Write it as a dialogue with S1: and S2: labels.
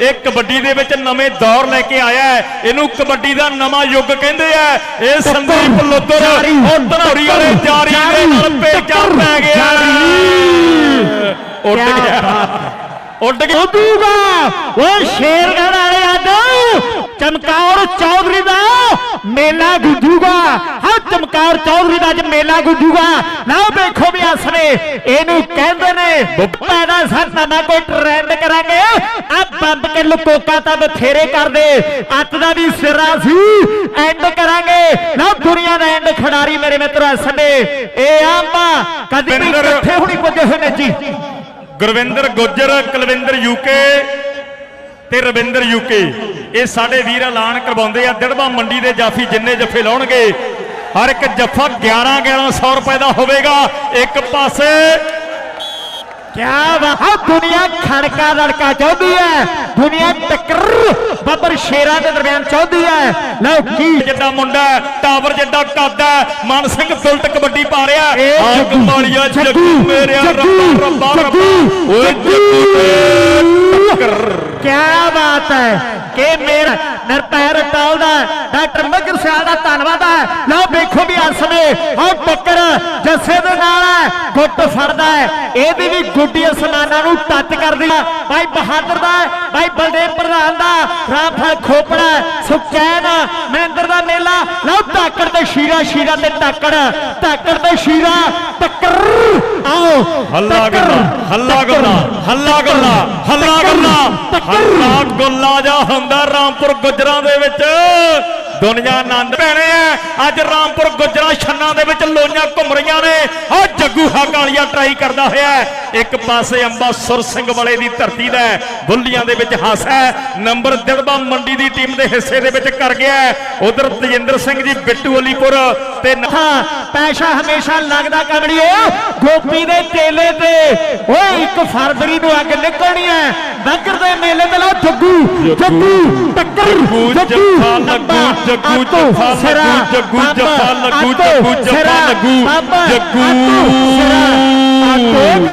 S1: ਇਹ ਕਬੱਡੀ ਦੇ ਵਿੱਚ ਨਵੇਂ ਦੌਰ ਲੈ ਕੇ ਆਇਆ ਹੈ। ਇਹਨੂੰ ਕਬੱਡੀ ਦਾ ਨਵਾਂ ਯੁੱਗ ਕਹਿੰਦੇ ਆ। ਇਹ ਸੰਦੀਪ ਉਹ ਧਨੌਰੀ ਵਾਲੇ ਜਾਰੀ ਦੇ ਨਾਲ ਪੇਚਾ ਪੈ ਗਿਆ। ਉੱਡ ਗਿਆ। ਉੱਡ ਗਿਆ।
S2: ਉਦੂਗਾ ਉਹ ਸ਼ੇਰਗੜ ਵਾਲੇ ਅੱਜ ਚਮਕੌਰ ਚੌਧਰੀ ਮੇਲਾ ਗੁੱਜੂਗਾ। ਹਾਂ ਚਮਕੌਰ ਚੌਧਰੀ ਦਾ ਅੱਜ ਮੇਲਾ ਗੁੱਜੂਗਾ। ਨਾ ਵੇਖੋ ਵੀ ਅਸਨੇ ਇਹਨੂੰ ਕਹਿੰਦੇ ਨੇ ਪੈਦਾ ਸਰ ਨਵਾਂ ਕੋਈ ਟ੍ਰੈਂਡ ਕਰਾਂਗੇ। ਆ ਬੰਬ ਕੇ ਲੁਕੋਕਾ ਤਾਂ ਬਥੇਰੇ ਕਰਦੇ। ਅੱਤ ਦਾ ਵੀ ਸਿਰਾ ਸੀ। ਐਂਡ ਕਰਾਂਗੇ। ਨਾ ਦੁਨੀਆ ਦਾ ਐਂਡ ਖਿਡਾਰੀ ਮੇਰੇ ਮਿੱਤਰੋ ਅਸਨੇ ਇਹ ਆਂਬਾ ਕਦੀ ਵੀ ਇਕੱਠੇ ਹੁਣੀ ਪੁੱਜੇ ਹੋਏ ਨੇ ਜੀ।
S1: ਗੁਰਵਿੰਦਰ ਗੁੱਜਰ ਕੁਲਵਿੰਦਰ ਯੂਕੇ ਤੇ ਰਵਿੰਦਰ ਯੂਕੇ ਇਹ ਸਾਡੇ ਵੀਰ ਐਲਾਨ ਕਰਵਾਉਂਦੇ ਆ ਦਿੜਬਾ ਮੰਡੀ ਦੇ ਜਾਫੀ ਜਿੰਨੇ ਜੱਫੇ ਲਾਉਣਗੇ ਹਰ ਇੱਕ ਜੱਫਾ 11 1100 ਰੁਪਏ ਦਾ ਹੋਵੇਗਾ। ਇੱਕ ਪਾਸੇ
S2: ਕਿਆ ਬਾਤ ਦੁਨੀਆ ਖੜਕਾ ਲੜਕਾ ਚਾਹੁੰਦੀ ਹੈ ਦੁਨੀਆ ਟੱਕਰ ਬੱਬਰ ਸ਼ੇਰਾਂ ਦੇ ਦਰਮਿਆਨ ਚਾਹੁੰਦੀ ਹੈ ਲਓ ਕੀ
S1: ਜਿੱਡਾ ਮੁੰਡਾ ਟਾਵਰ ਜਿੱਡਾ ਕੱਦ ਮਨ ਸਿੰਘ ਬੁਲਟ ਕਬੱਡੀ ਪਾ ਰਿਹਾ ਆ
S2: ਜੱਗੂ,
S1: ਕਮਾਲੀਆ ਜੱਗੂ ਮੇਰਿਆ ਰੱਬਾ ਰੱਬਾ ਓਏ ਜੱਗੂ
S2: ਹੈ। ਕਿ ਮੇਰਾ ਨਿਰਪੈਰ ਟਾਲਦਾ ਡਾਕਟਰ ਮਗਰ ਸਿਆਲ ਦਾ ਧੰਨਵਾਦ ਹੈ। ਲਓ ਵੇਖੋ ਵੀ ਅਸ ਨੇ ਹਾਂ ਟੱਕਰ ਜੱਸੇ ਦੇ ਨਾਲ ਹੈ, ਗੁੱਟ ਫੜਦਾ ਹੈ। ਇਹਦੀ ਵੀ ਗੁੱਡੀ ਅਸਮਾਨਾਂ ਨੂੰ ਟੱਚ ਕਰਦੀ ਹੈ ਭਾਈ ਬਹਾਦਰ ਦਾ ਭਾਈ ਬਲਦੇਵ ਪ੍ਰਧਾਨ ਦਾ ਰਾਫਲ ਖੋਪੜਾ ਸੁਖਚੈਨ ਮਹਿੰਦਰ ਦਾ ਮੇਲਾ। ਲਓ ਟੱਕਰ ਤੇ ਸ਼ੀਰਾ ਸ਼ੀਰਾ ਤੇ ਟੱਕਰ। ਟੱਕਰ ਤੇ ਸ਼ੀਰਾ, ਟੱਕਰ।
S1: ਹੱਲਾ
S2: ਟੱਕਰ,
S1: ਗੱਲਾ ਹੱਲਾ
S2: ਟੱਕਰ,
S1: ਗੱਲਾ ਹੱਲਾ ਗੱਲਾ ਹੱਲਾ
S2: ਟੱਕਰ,
S1: ਗੱਲਾ
S2: ਟੱਕਰ।
S1: ਹੱਲਾ ਗੱਲਾ ਜਾ ਹੁੰਦਾ ਰਾਮਪੁਰ ਗੁਜਰਾਂ ਦੇ ਵਿੱਚ ਦੁਨੀਆ ਆਨੰਦ ਆ ਅੱਜ ਰਾਮਪੁਰ ਗੁਜਰਾਂ ਛੰਨਾਂ ਦੇ ਵਿੱਚ ਲੋਈਆਂ ਘੁੰਮ ਰਹੀਆਂ ਨੇ ਆ ਜੱਗੂ ਹਾਕਾਲੀਆ ਟਰਾਈ ਕਰਦਾ ਹੋਇਆ। ਇੱਕ ਪਾਸੇ ਅੰਬਾ ਸੁਰ ਸਿੰਘ ਵਾਲੇ ਦੀ ਧਰਤੀ ਦਾ ਬੁੱਲੀਆਂ ਦੇ ਵਿੱਚ ਹਾਸਾ। ਨੰਬਰ ਦਿੜਬਾ ਮੰਡੀ ਦੀ ਟੀਮ ਦੇ ਹਿੱਸੇ ਦੇ ਵਿੱਚ ਕਰ ਗਿਆ ਉਧਰ ਤਜਿੰਦਰ ਸਿੰਘ ਜੀ ਬਿੱਟੂ ਅਲੀਪੁਰ ਤੇ ਨ-
S2: ਪੈਸਾ ਹਮੇਸ਼ਾ ਲੱਗਦਾ ਕਮੜੀਏ ਗੋਪੀ ਦੇ ਚੇਲੇ ਤੇ। ਓਏ 1 ਫਰਵਰੀ ਨੂੰ ਅੱਗ ਨਿਕਲਣੀ ਹੈ। ਬੱਕਰ ਦੇ ਮੇਲੇ ਤੇ ਲਓ ਜੱਗੂ ਜੱਗੂ ਟੱਕਰ
S1: ਜੱਗੂ ਜੱਫਾ ਲੱਗੂ, ਜੱਗੂ ਜੱਫਾ ਲੱਗੂ, ਜੱਗੂ ਜੱਫਾ ਲੱਗੂ, ਜੱਗੂ ਜੱਫਾ ਲੱਗੂ, ਜੱਗੂ।
S2: ਸਿਰਾ, ਆਟੋ